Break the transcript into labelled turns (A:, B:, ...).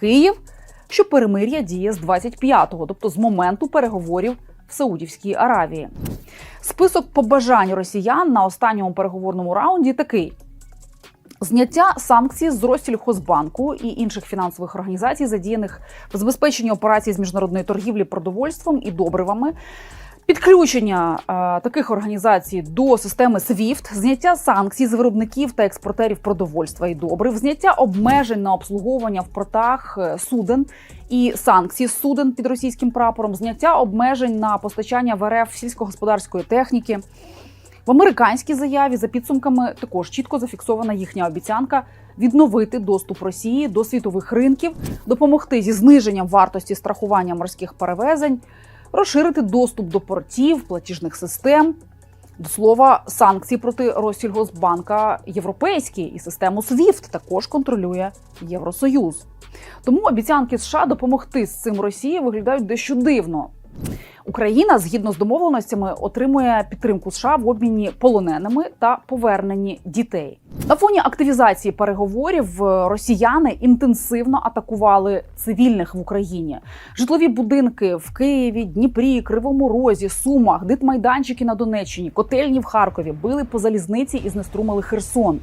A: Київ, що перемир'я діє з 25-го, тобто з моменту переговорів в Саудівській Аравії. Список побажань росіян на останньому переговорному раунді такий: зняття санкцій з Россільхозбанку і інших фінансових організацій, задіяних в забезпеченні операцій з міжнародної торгівлі продовольством і добривами. Підключення е, таких організацій до системи SWIFT, зняття санкцій з виробників та експортерів продовольства і добрив, зняття обмежень на обслуговування в портах е, суден і санкцій суден під російським прапором, зняття обмежень на постачання в РФ сільськогосподарської техніки. В американській заяві за підсумками також чітко зафіксована їхня обіцянка відновити доступ Росії до світових ринків, допомогти зі зниженням вартості страхування морських перевезень, розширити доступ до портів, платіжних систем. До слова, санкції проти Россільгосбанка європейські і систему SWIFT також контролює Євросоюз. Тому обіцянки США допомогти з цим Росії виглядають дещо дивно. Україна згідно з домовленостями отримує підтримку США в обміні полоненими та поверненні дітей. На фоні активізації переговорів е, росіяни інтенсивно атакували цивільних в Україні. Житлові будинки в Києві, Дніпрі, Кривому Розі, Сумах, дитмайданчики на Донеччині, котельні в Харкові били по залізниці і знеструмили Херсон.